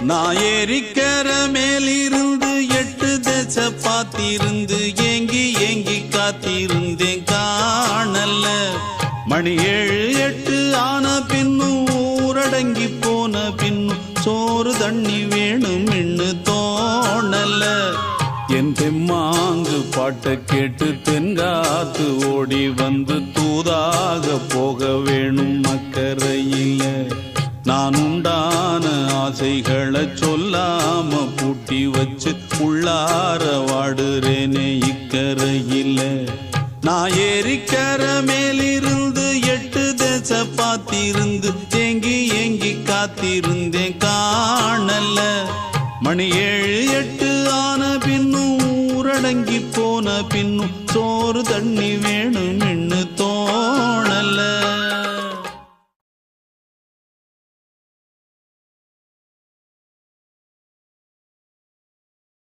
நான் ஏறிக்கர மேலிருந்து எட்டு தேச பார்த்திருந்து ஏங்கி ஏங்கி காத்திருந்தேன் காணல மணி ஏழு எட்டு ஆன பின்னும் ஊரடங்கி போன பின்னும் சோறு தண்ணி வேணும் இன்னு தோணல என் தெம்மாங்கு பாட்டை கேட்டு தென்காத்து ஓடி வந்து தூதாக போக வேணும் மக்கள் ஆசைகளை சொல்லாம பூட்டி வச்சு உள்ளார வாடுறேனே இக்கரையில. நான் ஏறிக்கர மேலிருந்து எட்டு தேச பார்த்திருந்து ஏங்கி ஏங்கி காத்திருந்தேன் காணல. மணி ஏழு எட்டு ஆன பின்னும் ஊரடங்கி போன பின்னும் சோறு தண்ணி வேணும்